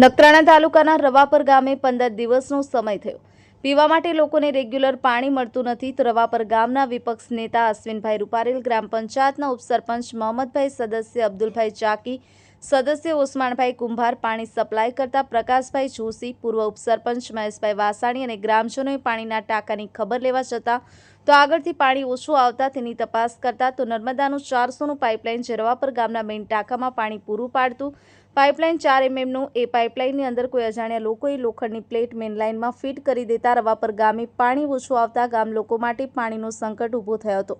નકરાણા તાલુકાના રવાપર ગામે પંદર દિવસનો સમય થયો. પીવા માટે લોકોને રેગ્યુલર પાણી મળતું નથી તો રવાપર ગામના વિપક્ષ નેતા અશ્વિનભાઈ રૂપારેલ, ગ્રામ પંચાયતના ઉપસરપંચ મોહમ્મદભાઈ, સદસ્ય અબ્દુલભાઈ ચાકી, સદસ્ય ઓસમાણભાઈ કુંભાર, પાણી સપ્લાય કરતા પ્રકાશભાઈ જોશી, પૂર્વ ઉપસરપંચ મહેશભાઈ વાસાણી અને ગ્રામજનોએ પાણીના ટાંકાની ખબર લેવા જતાં તો આગળથી પાણી ઓછું આવતા તેની તપાસ કરતા તો નર્મદાનું ચારસોનું પાઇપલાઇન જે રવાપર ગામના મેઇન ટાંકામાં પાણી પૂરું પાડતું પાઇપલાઇન ચાર એમએમનું એ પાઇપલાઇનની અંદર કોઈ અજાણ્યા લોકોએ લોખંડની પ્લેટ મેનલાઇનમાં ફિટ કરી દેતા રવા પર ગામે પાણી ઓછું આવતા ગામ લોકો માટે પાણીનો સંકટ ઊભો થયો હતો.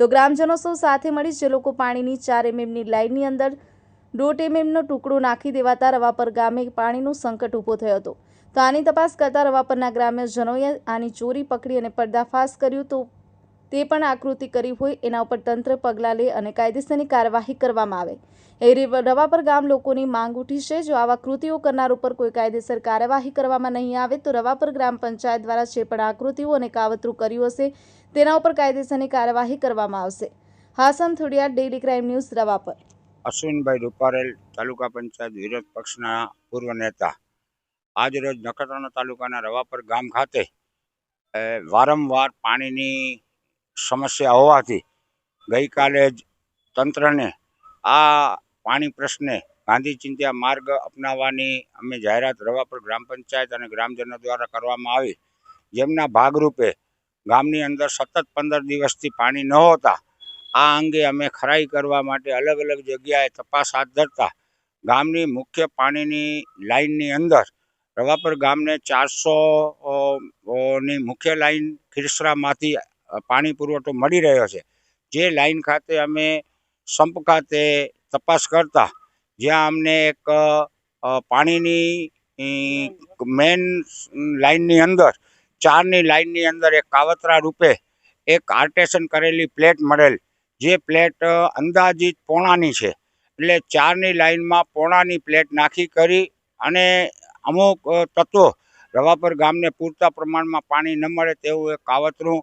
તો ગ્રામજનો સૌ સાથે મળી જે લોકો પાણીની ચાર એમએમની લાઇનની અંદર દોઢ એમએમનો ટુકડો નાખી દેવાતા રવાપર ગામે પાણીનો સંકટ ઊભો થયો હતો. તો આની તપાસ કરતા રવાપરના ગ્રામ્યજનોએ આની ચોરી પકડી અને પર્દાફાશ કર્યું તો તે પણ આકૃતિ કરી હોય, એના ઉપર તંત્ર પગલાં લે અને કાયદેસરની કાર્યવાહી કરવામાં આવે. એ રવાપર ગામ લોકોની માંગ ઉઠી છે. જો આવા કૃતિઓ કરનાર ઉપર કોઈ કાયદેસર કાર્યવાહી કરવામાં નહીં આવે, તો રવાપર ગ્રામ પંચાયત દ્વારા જે પણ આકૃતિઓ અને કાવતરું કર્યું હશે, તેના ઉપર કાયદેસરની કાર્યવાહી કરવામાં આવશે. Hasam Thodiya daily crime news Ravapar અશ્વિનભાઈ રૂપારેલ, તાલુકા પંચાયત વિરોધ પક્ષના પૂર્વ નેતા. આજરોજ નખત્રાણા તાલુકાના રવાપર ગામ ખાતે વારંવાર પાણીની સમસ્યા હોવાથી ગઈકાલે જ તંત્રને આ પાણી પ્રશ્ને ગાંધી ચિંત્યા માર્ગ અપનાવવાની અમે જાહેરાત રવાપર ગ્રામ પંચાયત અને ગ્રામજનો દ્વારા કરવામાં આવી. જેમના ભાગરૂપે ગામની અંદર સતત પંદર દિવસથી પાણી ન હોતા, આ અંગે અમે ખરાઈ કરવા માટે અલગ અલગ જગ્યાએ તપાસ હાથ ધરતા ગામની મુખ્ય પાણીની લાઇનની અંદર રવાપર ગામને ચારસો ની મુખ્ય લાઇન ખીરસરામાંથી પાણી પુરવઠો મળી રહ્યો છે. જે લાઇન ખાતે અમે સંપ ખાતે તપાસ કરતા, જ્યાં અમને એક પાણીની મેન લાઇનની અંદર, ચારની લાઇનની અંદર એક કાવતરા રૂપે એક આર્ટેશન કરેલી પ્લેટ મળેલ, જે પ્લેટ અંદાજિત પોણાની છે. એટલે ચારની લાઇનમાં પોણાની પ્લેટ નાખી કરી અને અમુક તત્વો રવાપર ગામને પૂરતા પ્રમાણમાં પાણી ન મળે તેવું એક કાવતરું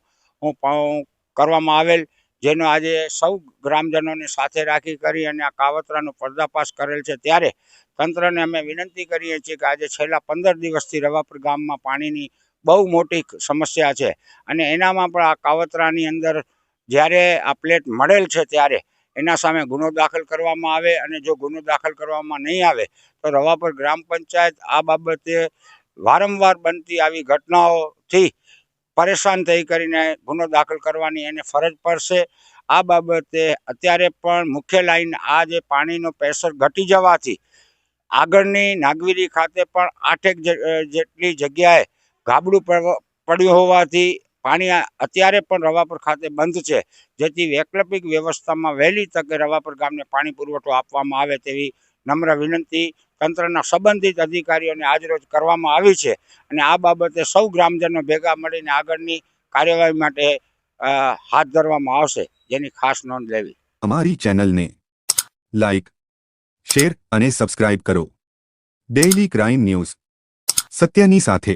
કરવામાં આવેલ, જેનો આજે સૌ ગ્રામજનોને સાથે રાખી કરી અને આ કાવતરાનો પર્દાફાશ કરેલ છે. ત્યારે તંત્રને અમે વિનંતી કરીએ છીએ કે આજે છેલ્લા પંદર દિવસથી રવાપર ગામમાં પાણીની બહુ મોટી સમસ્યા છે અને એનામાં પણ આ કાવતરાની અંદર જ્યારે આ પ્લેટ મળેલ છે ત્યારે એના સામે ગુનો દાખલ કરવામાં આવે અને જો ગુનો દાખલ કરવામાં નહીં આવે તો રવાપર ગ્રામ પંચાયત આ બાબતે વારંવાર બનતી આવી ઘટનાઓથી પરેશાન થઈ કરીને ગુનો દાખલ કરવાની એને ફરજ પડશે. આ બાબતે અત્યારે પણ મુખ્ય લાઈન આ જે પાણીનો પ્રેશર ઘટી જવાથી આગળની નાગવીરી ખાતે પણ આઠેક જેટલી જગ્યાએ ગાબડું પડ- પડ્યું હોવાથી પાણી અત્યારે પણ રવાપર ખાતે બંધ છે. જેથી વૈકલ્પિક વ્યવસ્થામાં વહેલી તકે રવાપર ગામને પાણી પુરવઠો આપવામાં આવે તેવી નમ્ર વિનંતી તંત્રના સંબંધિત અધિકારીઓને આજરોજ કરવામાં આવી છે અને આ બાબતે સૌ ગ્રામજનો ભેગા મળીને આગળની કાર્યવાહી માટે હાથ ધરવામાં આવશે. જેની ખાસ નોંધ લેવી. અમારી ચેનલને લાઈક, શેર અને સબસ્ક્રાઇબ કરો. Daily crime news. સત્યની સાથે.